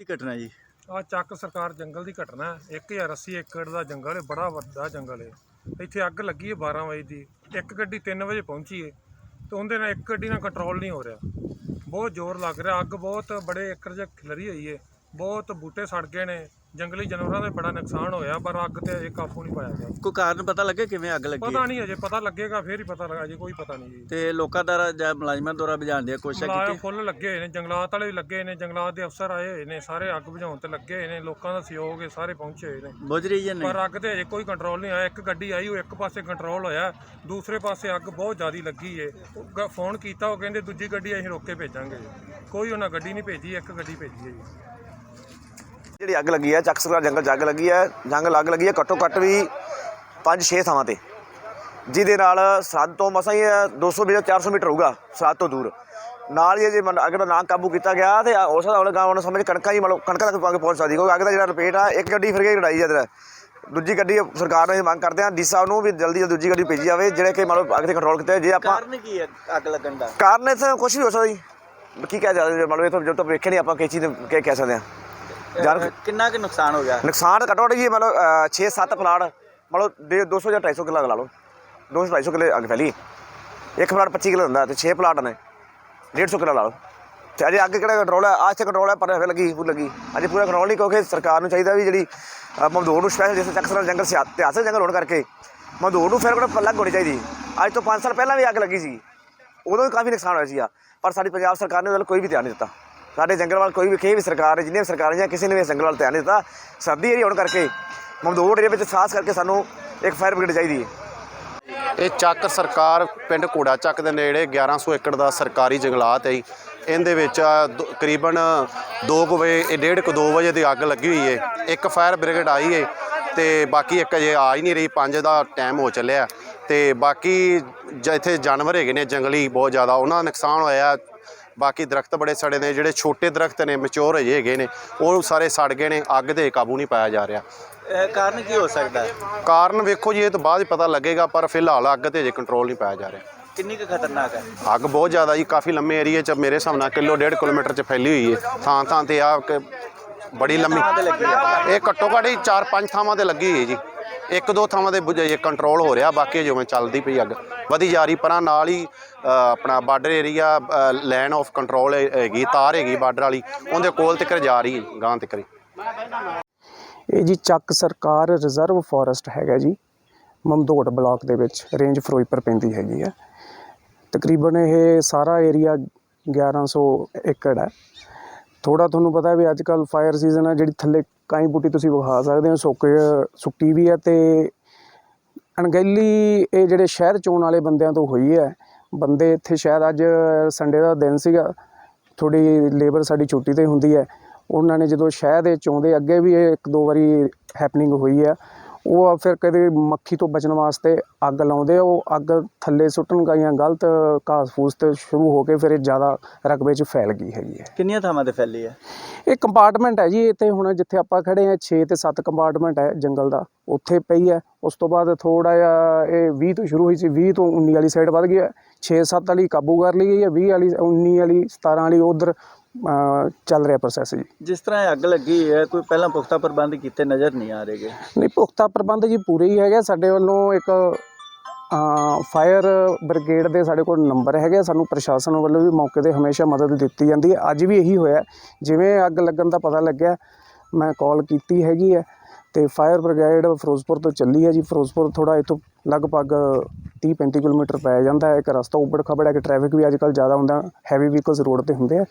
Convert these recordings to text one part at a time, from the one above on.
ਕੀ ਘਟਨਾ ਜੀ? ਆ ਚੱਕ ਸਰਕਾਰ ਜੰਗਲ ਦੀ ਘਟਨਾ ਹੈ। 1080 ਏਕੜ ਦਾ ਜੰਗਲ ਹੈ, ਬੜਾ ਵੱਡਾ ਜੰਗਲ ਹੈ। ਇੱਥੇ ਅੱਗ ਲੱਗੀ ਹੈ 12 ਵਜੇ ਦੀ। ਇੱਕ ਗੱਡੀ 3 ਵਜੇ ਪਹੁੰਚੀ ਹੈ ਤੇ ਉਹਦੇ ਨਾਲ ਇੱਕ ਗੱਡੀ ਨਾਲ ਕੰਟਰੋਲ ਨਹੀਂ ਹੋ ਰਿਹਾ। ਬਹੁਤ ਜ਼ੋਰ ਲੱਗ ਰਿਹਾ। ਅੱਗ ਬਹੁਤ ਬੜੇ ਏਕੜ 'ਚ ਖਿਲਰੀ ਹੋਈ ਹੈ। ਬਹੁਤ ਬੂਟੇ ਸੜ ਗਏ ਨੇ। ਜੰਗਲੀ ਜਾਨਵਰਾਂ ਦਾ ਬੜਾ ਨੁਕਸਾਨ ਹੋਇਆ ਪਰ ਅੱਗ ਤੇ ਅਜੇ ਕਾਬੂ ਨਹੀਂ ਪਾਇਆ ਗਿਆ। ਕੋਈ ਕਾਰਨ ਪਤਾ ਲੱਗੇ ਕਿਵੇਂ ਅੱਗ ਲੱਗੀ? ਪਤਾ ਹੈ? ਨਹੀਂ ਅਜੇ ਪਤਾ ਲੱਗੇਗਾ ਫੇਰ ਹੀ ਪਤਾ ਲੱਗਾ ਅਜੇ ਕੋਈ ਪਤਾ ਨਹੀਂ ਜੀ। ਤੇ ਲੋਕਾਂ ਦਾ ਜਾਂ ਮੁਲਾਜ਼ਮਾਂ ਦੁਆਰਾ ਬੁਝਾਉਣ ਦੀ ਕੋਸ਼ਿਸ਼ ਮਲਾਇਆ ਕੀਤੀ ਫੁੱਲ ਲੱਗੇ ਹੋਏ ਨੇ ਜੰਗਲਾਤ ਵਾਲੇ ਵੀ ਲੱਗੇ ਹੋਏ ਨੇ ਜੰਗਲਾਤ ਦੇ ਅਫਸਰ ਆਏ ਹੋਏ ਨੇ ਸਾਰੇ ਅੱਗ ਬੁਝਾਉਣ ਤੇ ਲੱਗੇ ਹੋਏ ਨੇ ਲੋਕਾਂ ਦਾ ਸਹਿਯੋਗ ਹੈ ਸਾਰੇ ਪਹੁੰਚੇ ਹੋਏ ਨੇ। ਬੁਝ ਰਹੀ ਹੈ ਨਹੀਂ? ਪਰ ਅੱਗ ਤੇ ਅਜੇ ਕੋਈ ਕੰਟਰੋਲ ਨਹੀਂ ਆਇਆ ਇੱਕ ਗੱਡੀ ਆਈ ਉਹ ਇੱਕ ਪਾਸੇ ਕੰਟਰੋਲ ਹੋਇਆ ਦੂਸਰੇ ਪਾਸੇ ਅੱਗ ਬਹੁਤ ਜ਼ਿਆਦੀ ਲੱਗੀ ਏ। ਉਹ ਗ- ਫੋਨ ਕੀਤਾ ਉਹ ਕਹਿੰਦੇ ਦੂਜੀ ਗੱਡੀ ਅਸੀਂ ਰੋਕ ਕੇ ਭੇਜਾਂਗੇ ਕੋਈ ਉਹਨਾਂ ਗੱਡੀ ਨਹੀਂ ਭੇਜੀ ਇੱਕ ਗੱਡੀ ਭੇਜੀ ਹੈ ਜੀ। ਜਿਹੜੀ ਅੱਗ ਲੱਗੀ ਹੈ ਚੱਕ ਸਰਕਾਰ ਜੰਗਲ 'ਚ ਅੱਗ ਲੱਗੀ ਹੈ ਜੰਗਲ ਅੱਗ ਲੱਗੀ ਹੈ ਘੱਟੋ ਘੱਟ ਵੀ 5-6 ਥਾਵਾਂ ਤੇ। ਜਿਹਦੇ ਨਾਲ ਸਰਹੱਦ ਤੋਂ ਮਸਾਂ ਹੀ 200 ਮੀਟਰ 400 ਮੀਟਰ ਹੋਊਗਾ ਸਰਹੱਦ ਤੋਂ ਦੂਰ। ਨਾਲ ਹੀ ਜੇ ਮਨ- ਅੱਗ ਦਾ ਨਾ ਕਾਬੂ ਕੀਤਾ ਗਿਆ ਤੇ ਉਸ ਦਾ ਉਹਨੇ ਗਾਉਂ ਸਮਝ ਕਣਕਾਂ ਹੀ ਮਤਲਬ ਕਣਕਾਂ ਤੱਕ ਪਹੁੰਚ ਪਹੁੰਚ ਸਕਦੀ ਕਿਉਂਕਿ ਅੱਗ ਦਾ ਜਿਹੜਾ ਰਿਪੇਟ ਆ ਇੱਕ ਗੱਡੀ ਫਿਰ ਗਈ ਲੜਾਈ ਜਦ ਦੂਜੀ ਗੱਡੀ ਸਰਕਾਰ ਨੇ ਮੰਗ ਕਰਦੇ ਆ ਸਾਹਿਬ ਨੂੰ ਵੀ ਜਲਦੀ ਜਲਦੀ ਦੂਜੀ ਗੱਡੀ ਭੇਜੀ ਜਾਵੇ ਜਿਹੜੇ ਕਿ ਮਤਲਬ ਅੱਗ ਤੇ ਕੰਟਰੋਲ ਕੀਤੇ ਜੇ ਆਪਾਂ ਕਾਰਨ ਕੀ ਹੈ ਅੱਗ ਲੱਗਣ ਦਾ? ਕਾਰਨ ਇਸ ਕੁਝ ਵੀ ਹੋ ਸਕਦਾ ਜੀ। ਕੀ ਕਹਿ ਸਕਦੇ ਮਤਲਬ ਇਹ ਤਾਂ ਜਦੋਂ ਤੱਕ ਵੇਖੇ ਨਹੀਂ ਆਪਾਂ ਕਿਸ ਚੀਜ਼ ਨੂੰ ਕੀ ਕਹਿ ਸਕਦੇ ਆ। ਜਾਨ ਕਿੰਨਾ ਕੁ ਨੁਕਸਾਨ ਹੋ ਗਿਆ? ਨੁਕਸਾਨ ਘੱਟੋ ਘੱਟ ਜੀ ਮਤਲਬ 6-7 ਪਲਾਟ ਮਤਲਬ ਦੇ 200 ਜਾਂ 250 ਕਿੱਲਾ ਲਾ ਲਓ। 200 250 ਕਿੱਲੇ ਅੱਗ ਫੈਲੀ। ਇੱਕ ਪਲਾਟ 25 ਕਿੱਲੇ ਹੁੰਦਾ ਤੇ 6 ਪਲਾਟ ਨੇ 150 ਕਿੱਲਾ ਲਾ ਲਓ। ਤੇ ਅਜੇ ਅੱਗ ਕਿਹੜਾ ਕੰਟਰੋਲ ਹੈ ਆਹ 'ਚ ਕੰਟਰੋਲ ਹੈ ਪਰ ਹਵੇ ਲੱਗੀ ਪੂਰੀ ਲੱਗੀ। ਅਜੇ ਪੂਰਾ ਕੰਟਰੋਲ ਨਹੀਂ ਕਿਉਂਕਿ ਸਰਕਾਰ ਨੂੰ ਚਾਹੀਦਾ ਵੀ ਜਿਹੜੀ ਮਮਦੂਰ ਨੂੰ ਸਪੈਸ਼ਲ ਜਿਸ ਚੱਕਸਰ ਜੰਗਲ ਇਤਿਹਾਸਕ ਜੰਗਲ ਹੋਣ ਕਰਕੇ ਮਮਦੂਰ ਨੂੰ ਫਿਰ ਕੋਲ ਅਲੱਗ ਹੋਣੀ ਚਾਹੀਦੀ। ਅੱਜ ਤੋਂ 5 ਸਾਲ ਪਹਿਲਾਂ ਵੀ ਅੱਗ ਲੱਗੀ ਸੀ। ਉਦੋਂ ਵੀ ਕਾਫੀ ਨੁਕਸਾਨ ਹੋਇਆ ਸੀਗਾ। ਪਰ ਸਾਡੀ ਪੰਜਾਬ ਸਰਕਾਰ ਨੇ ਉਹਦੇ ਕੋਈ ਵੀ ਧਿਆਨ ਨਹੀਂ ਦਿੱਤਾ। ਸਾਡੇ ਜੰਗਲ ਵੱਲ ਕੋਈ ਵੀ ਕਿਸੇ ਵੀ ਸਰਕਾਰ ਨੇ ਜਿੰਨੇ ਵੀ ਸਰਕਾਰਾਂ ਜਾਂ ਕਿਸੇ ਨੇ ਵੀ ਜੰਗਲ ਵੱਲ ਧਿਆਨ ਨਹੀਂ ਦਿੱਤਾ, ਸਰਦੀ ਏਰੀਆ ਹੋਣ ਕਰਕੇ ਮਮਦੂਰ ਏਰੀਆ ਵਿੱਚ ਖਾਸ ਕਰਕੇ ਸਾਨੂੰ ਇੱਕ ਫਾਇਰ ਬ੍ਰਿਗੇਡ ਚਾਹੀਦੀ ਹੈ। ਇਹ ਚੱਕ ਸਰਕਾਰ ਪਿੰਡ ਘੋੜਾ ਚੱਕ ਦੇ ਨੇੜੇ 1100 ਏਕੜ ਦਾ ਸਰਕਾਰੀ ਜੰਗਲਾਤ ਹੈ ਜੀ। ਇਹਦੇ ਵਿੱਚ ਆ ਦੋ- ਤਕਰੀਬਨ 2 ਵਜੇ, ਇਹ ਡੇਢ ਕੁ 2 ਵਜੇ ਦੀ ਅੱਗ ਲੱਗੀ ਹੋਈ ਹੈ। ਇੱਕ ਫਾਇਰ ਬ੍ਰਿਗੇਡ ਆਈ ਹੈ ਤੇ ਬਾਕੀ ਇੱਕ ਅਜੇ ਆ ਹੀ ਨਹੀਂ ਰਹੀ 5 ਦਾ ਟਾਈਮ ਹੋ ਚੱਲਿਆ। ਤੇ ਬਾਕੀ ਜਿੱਥੇ ਜਾਨਵਰ ਹੈਗੇ ਨੇ ਜੰਗਲੀ, ਬਹੁਤ ਜ਼ਿਆਦਾ। ਉਹਨਾਂ ਦਾ ਨੁਕਸਾਨ ਹੋਇਆ ਬਾਕੀ ਦਰਖਤ ਬੜੇ ਸੜੇ ਨੇ ਜਿਹੜੇ ਛੋਟੇ ਦਰਖਤ ਨੇ ਮੈਚੁਰ ਹਜੇ ਹੈਗੇ ਨੇ ਉਹ ਸਾਰੇ ਸੜ ਗਏ ਨੇ ਅੱਗ ਦੇ ਕਾਬੂ ਨਹੀਂ ਪਾਇਆ ਜਾ ਰਿਹਾ। ਅਹ, ਕਾਰਨ ਕੀ ਹੋ ਸਕਦਾ ਹੈ? ਕਾਰਨ ਵੇਖੋ ਜੀ ਇਹ ਤਾਂ ਬਾਅਦ ਹੀ ਪਤਾ ਲੱਗੇਗਾ ਪਰ ਫਿਲਹਾਲ ਅੱਗ ਤੇ ਅਜੇ ਕੰਟਰੋਲ ਨਹੀਂ ਪਾਇਆ ਜਾ ਰਿਹਾ। ਕਿੰਨੀ ਕੁ ਖਤਰਨਾਕ ਹੈ? ਅੱਗ ਬਹੁਤ ਜ਼ਿਆਦਾ ਜੀ ਕਾਫੀ ਲੰਮੇ ਏਰੀਏ 'ਚ ਮੇਰੇ ਹਿਸਾਬ ਨਾਲ ਕਿਲੋ ਡੇਢ ਕਿਲੋਮੀਟਰ 'ਚ ਫੈਲੀ ਹੋਈ ਹੈ। ਥਾਂ ਥਾਂ ਤੇ ਆ ਕਿ ਬੜੀ ਲੰਮੀ ਇਹ ਘੱਟੋ ਘੱਟ ਹੀ 4-5 ਥਾਵਾਂ ਤੇ ਲੱਗੀ ਹੋਈ ਹੈ ਜੀ। ਇੱਕ ਦੋ ਥਾਵਾਂ ਤੇ ਕੰਟਰੋਲ ਹੋ ਰਿਹਾ, ਬਾਕੀ ਜਿਵੇਂ ਚੱਲਦੀ ਪਈ ਅੱਗ। ਵਧੀ ਜਾ ਰਹੀ, ਪਰਾਂ ਨਾਲ ਹੀ ਆਪਣਾ border area line of control ਹੈਗੀ, ਤਾਰ ਹੈਗੀ ਬਾਰਡਰ ਵਾਲੀ, ਉਹਦੇ ਕੋਲ ਤੱਕ ਜਾ ਰਹੀ ਹੈ ਗਾਂ ਤੱਕ ਇਹ ਜੀ ਚੱਕ ਸਰਕਾਰ ਰਿਜ਼ਰਵ ਫੋਰੈਸਟ ਹੈਗਾ ਜੀ ਮਮਦੋਟ ਬਲਾਕ ਦੇ ਵਿੱਚ ਰੇਂਜ ਫਿਰੋਜ਼ਪੁਰ ਪੈਂਦੀ ਹੈਗੀ ਆ ਤਕਰੀਬਨ ਇਹ ਸਾਰਾ ਏਰੀਆ 1100 ਏਕੜ ਹੈ। ਥੋੜਾ ਤੁਹਾਨੂੰ ਪਤਾ ਵੀ ਅੱਜ ਕੱਲ ਫਾਇਰ ਸੀਜ਼ਨ ਹੈ, ਜਿਹੜੀ ਥੱਲੇ ਕਾਈ ਬੂਟੀ ਤੁਸੀਂ ਵਿਖਾ ਸਕਦੇ ਹੋ, ਸੁੱਕ, ਸੁੱਕੀ ਵੀ ਹੈ ਤੇ ਅਣਗਹਿਲੀ ਇਹ ਜਿਹੜੇ ਸ਼ਹਿਰ ਚੋਣ ਵਾਲੇ ਬੰਦਿਆਂ ਤੋਂ ਹੋਈ ਹੈ। ਬੰਦੇ ਇੱਥੇ ਸ਼ਾਇਦ ਅੱਜ ਸੰਡੇ ਦਾ ਦਿਨ ਸੀਗਾ ਥੋੜੀ ਲੇਬਰ ਸਾਡੀ ਛੁੱਟੀ ਤੇ ਹੁੰਦੀ ਹੈ। ਉਹਨਾਂ ਨੇ ਜਦੋਂ ਸ਼ਹਿਰ ਦੇ ਚੋਂਦੇ, ਅੱਗੇ ਵੀ ਇਹ ਇੱਕ ਦੋ ਵਾਰੀ ਹੈਪਨਿੰਗ ਹੋਈ ਹੈ। ਉਹ ਫਿਰ ਕਦੇ ਮੱਖੀ ਤੋਂ ਬਚਣ ਵਾਸਤੇ ਅੱਗ ਲਾਉਂਦੇ ਆ ਉਹ ਅੱਗ ਥੱਲੇ ਸੁੱਟਣ ਗਈਆਂ ਗਲਤ ਘਾਸ ਫੂਸ ਤੇ ਸ਼ੁਰੂ ਹੋ ਕੇ ਫਿਰ ਇਹ ਜ਼ਿਆਦਾ ਰਕਬੇ 'ਚ ਫੈਲ ਗਈ ਹੈਗੀ ਹੈ। ਕਿੰਨੀਆਂ ਥਾਵਾਂ ਤੇ ਫੈਲੀ ਹੈ? ਇਹ ਕੰਪਾਰਟਮੈਂਟ ਹੈ ਜੀ ਇੱਥੇ ਹੁਣ ਜਿੱਥੇ ਆਪਾਂ ਖੜੇ ਆ 6 ਤੇ 7 ਕੰਪਾਰਟਮੈਂਟ ਹੈ ਜੰਗਲ ਦਾ ਉੱਥੇ ਪਈ ਹੈ। ਉਸ ਤੋਂ ਬਾਅਦ ਥੋੜਾ ਜਿਹਾ ਇਹ 20 ਤੋਂ ਸ਼ੁਰੂ ਹੋਈ ਸੀ 20 ਤੋਂ 19 ਵਾਲੀ ਸਾਈਡ ਵੱਧ ਗਈ ਹੈ 6-7 ਵਾਲੀ ਕਾਬੂ ਕਰ ਲਈ ਗਈ ਹੈ 20 ਵਾਲੀ 19 ਵਾਲੀ 17 ਵਾਲੀ ਉਧਰ ਚੱਲ ਰਿਹਾ ਪ੍ਰੋਸੈਸ ਜੀ। ਜਿਸ ਤਰ੍ਹਾਂ ਇਹ ਅੱਗ ਲੱਗੀ ਹੈ ਕੋਈ ਪਹਿਲਾਂ ਪੁਖਤਾ ਪ੍ਰਬੰਧ ਕੀਤੇ ਨਜ਼ਰ ਨਹੀਂ ਆ ਰਹੇਗੇ ਨਹੀਂ ਪੁਖਤਾ ਪ੍ਰਬੰਧ ਜੀ ਪੂਰੇ ਹੀ ਹੈਗੇ ਸਾਡੇ ਵੱਲੋਂ ਇੱਕ ਫਾਇਰ ਬ੍ਰਿਗੇਡ ਦੇ ਸਾਡੇ ਕੋਲ ਨੰਬਰ ਹੈਗੇ ਸਾਨੂੰ ਪ੍ਰਸ਼ਾਸਨ ਵੱਲੋਂ ਵੀ ਮੌਕੇ ਤੇ ਹਮੇਸ਼ਾ ਮਦਦ ਦਿੱਤੀ ਜਾਂਦੀ ਹੈ। ਅੱਜ ਵੀ ਇਹੀ ਹੋਇਆ। ਜਿਵੇਂ ਅੱਗ ਲੱਗਣ ਦਾ ਪਤਾ ਲੱਗਿਆ ਮੈਂ ਕਾਲ ਕੀਤੀ ਹੈਗੀ ਹੈ ਤੇ ਫਾਇਰ ਬ੍ਰਿਗੇਡ ਫਿਰੋਜ਼ਪੁਰ ਤੋਂ ਚੱਲੀ ਹੈ ਜੀ। ਫਿਰੋਜ਼ਪੁਰ ਥੋੜਾ ਇਥੋਂ ਲਗਭਗ 30 35 ਕਿਲੋਮੀਟਰ ਪੈ ਜਾਂਦਾ ਹੈ। ਇੱਕ ਰਸਤਾ ਉੱਬੜ ਖਬੜ ਹੈ ਕਿ ਟ੍ਰੈਫਿਕ ਵੀ ਅੱਜ ਕੱਲ੍ਹ ਜ਼ਿਆਦਾ ਹੁੰਦਾ ਹੈਵੀ ਵਹੀਕਲਸ ਰੋਡ ਤੇ ਹੁੰਦੇ ਆ।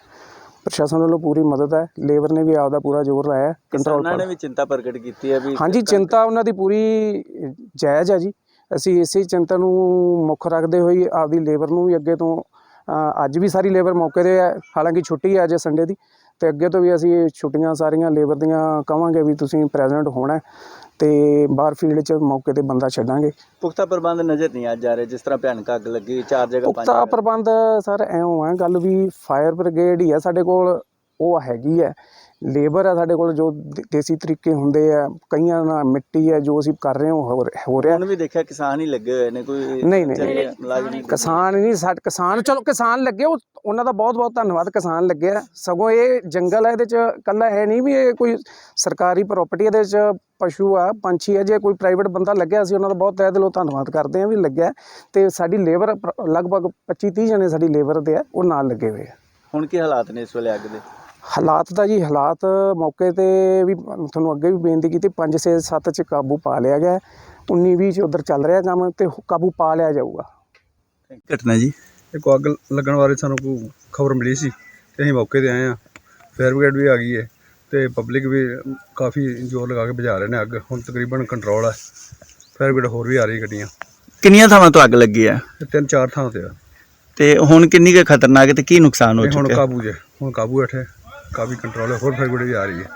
ਪ੍ਰਸ਼ਾਸਨ ਵੱਲੋਂ ਪੂਰੀ ਮਦਦ ਹੈ। ਲੇਬਰ ਨੇ ਵੀ ਆਪਦਾ ਪੂਰਾ ਜ਼ੋਰ ਲਾਇਆ ਕੰਟਰੋਲ ਕਿਸਾਨਾਂ ਨੇ ਵੀ ਚਿੰਤਾ ਪ੍ਰਗਟ ਕੀਤੀ ਹੈ ਵੀ ਹਾਂਜੀ ਚਿੰਤਾ ਉਹਨਾਂ ਦੀ ਪੂਰੀ ਜਾਇਜ਼ ਹੈ ਜੀ। ਅਸੀਂ ਇਸੇ ਚਿੰਤਾ ਨੂੰ ਮੁੱਖ ਰੱਖਦੇ ਹੋਏ ਆਪਦੀ ਲੇਬਰ ਨੂੰ ਵੀ ਅੱਗੇ ਤੋਂ ਅੱਜ ਵੀ ਸਾਰੀ ਲੇਬਰ ਮੌਕੇ ਤੇ ਹੈ। ਹਾਲਾਂਕਿ ਛੁੱਟੀ ਹੈ ਅੱਜ ਸੰਡੇ ਦੀ। ਤੇ ਅੱਗੇ ਤੋਂ ਵੀ ਅਸੀਂ ਛੁੱਟੀਆਂ ਸਾਰੀਆਂ ਲੇਬਰ ਦੀਆਂ ਕਵਾਂਗੇ ਵੀ ਤੁਸੀਂ ਪ੍ਰੈਜ਼ੈਂਟ ਹੋਣਾ ਤੇ ਬਾਹਰ ਫੀਲਡ 'ਚ ਮੌਕੇ ਤੇ ਬੰਦਾ ਛੱਡਾਂਗੇ। ਪੁਖਤਾ ਪ੍ਰਬੰਧ ਨਜ਼ਰ ਨਹੀਂ ਆ ਜਾ ਰਹੇ ਜਿਸ ਤਰ੍ਹਾਂ ਭਿਆਨਕ ਅੱਗ ਲੱਗੀ ਚਾਰ ਜਗ੍ਹਾ ਪੰਜ ਪੁਖਤਾ ਪ੍ਰਬੰਧ ਸਰ ਐਉਂ ਹੈ ਗੱਲ ਵੀ ਫਾਇਰ ਬ੍ਰਿਗੇਡ ਹੀ ਹੈ ਸਾਡੇ ਕੋਲ ਉਹ ਹੈਗੀ ਹੈ। ਲੇਬਰ ਆ ਸਾਡੇ ਕੋਲ ਜੋ ਦੇਸੀ ਤਰੀਕੇ ਹੁੰਦੇ ਆ ਕਈਆਂ ਨਾਲ ਮਿੱਟੀ ਹੈ ਜੋ ਅਸੀਂ ਕਰ ਰਹੇ ਹਾਂ ਉਹ ਹੋ ਰਿਹਾ- ਹੁਣ ਵੀ ਦੇਖਿਆ ਕਿਸਾਨ ਹੀ ਲੱਗੇ ਹੋਏ ਨੇ ਕੋਈ ਨਹੀਂ, ਨਹੀਂ। ਕਿਸਾਨ ਨਹੀਂ ਸਾਡੇ ਕਿਸਾਨ ਚਲੋ ਕਿਸਾਨ ਲੱਗੇ ਉਹ ਉਹਨਾਂ ਦਾ ਬਹੁਤ ਬਹੁਤ ਧੰਨਵਾਦ ਕਿਸਾਨ ਲੱਗੇ ਆ। ਸਗੋਂ ਇਹ ਜੰਗਲ ਹੈ ਇਹਦੇ ਚ ਕੱਲਾ ਹੈ ਨਹੀਂ ਵੀ ਇਹ ਕੋਈ ਸਰਕਾਰੀ ਪ੍ਰਾਪਰਟੀ ਇਹਦੇ ਚ ਪਸ਼ੂ ਆ ਪੰਛੀ ਆ ਜੇ ਕੋਈ ਪ੍ਰਾਈਵੇਟ ਬੰਦਾ ਲੱਗਿਆ ਅਸੀਂ ਉਹਨਾਂ ਦਾ ਬਹੁਤ ਤਹਿ ਦਿਲੋਂ ਧੰਨਵਾਦ ਕਰਦੇ ਆ ਵੀ ਲੱਗਿਆ। ਤੇ ਸਾਡੀ ਲੇਬਰ ਲਗਭਗ 25 30 ਜਣੇ ਸਾਡੀ ਲੇਬਰ ਦੇ ਆ ਉਹ ਨਾਲ ਲੱਗੇ ਹੋਏ ਆ। ਹੁਣ ਕੀ ਹਾਲਾਤ ਨੇ ਇਸ ਵੇਲੇ ਅੱਗ ਦੇ? ਹਾਲਾਤ ਦਾ ਜੀ ਹਾਲਾਤ ਮੌਕੇ ਤੇ ਵੀ ਤੁਹਾਨੂੰ ਅੱਗੇ ਵੀ ਬੇਨਤੀ ਕੀਤੀ 5 6 7 ਚ ਕਾਬੂ ਪਾ ਲਿਆ ਗਿਆ 19 20 ਚ ਉਧਰ ਚੱਲ ਰਿਹਾ ਕੰਮ ਤੇ ਕਾਬੂ ਪਾ ਲਿਆ ਜਾਊਗਾ। ਘਟਨਾ ਜੀ। ਇੱਕ ਅੱਗ ਲੱਗਣ ਬਾਰੇ ਸਾਨੂੰ ਕੋਈ ਖਬਰ ਮਿਲੀ ਸੀ ਤੇ ਅਸੀਂ ਮੌਕੇ ਤੇ ਆਏ ਆ ਫਾਇਰ ਬ੍ਰਿਗੇਡ ਵੀ ਆ ਗਈ ਹੈ ਤੇ ਪਬਲਿਕ ਵੀ ਕਾਫੀ ਜ਼ੋਰ ਲਗਾ ਕੇ ਬੁਝਾ ਰਹੇ ਨੇ ਅੱਗ। ਹੁਣ ਤਕਰੀਬਨ ਕੰਟਰੋਲ ਹੈ। ਫਾਇਰ ਬ੍ਰਿਗੇਡ ਹੋਰ ਵੀ ਆ ਰਹੀ ਗੱਡੀਆਂ। ਕਿੰਨੀਆਂ ਥਾਵਾਂ ਤੋਂ ਅੱਗ ਲੱਗੀ ਆ ਤੇ ਤਿੰਨ ਚਾਰ ਥਾਂ ਤੇ ਆ। ਤੇ ਹੁਣ ਕਿੰਨੀ ਕੁ ਖਤਰਨਾਕ ਹੈ ਤੇ ਕੀ ਨੁਕਸਾਨ ਹੋ ਇਹ ਹੁਣ ਚੁੱਕਿਆ? ਕਾਬੂ ਜੇ ਹੁਣ ਕਾਬੂ ਹੇਠ ਹੈ ਕਾਫੀ ਕੰਟਰੋਲ ਹੈ ਹੋਰ ਫਾਇਰ ਵੀ ਆ ਰਹੀ ਹੈ।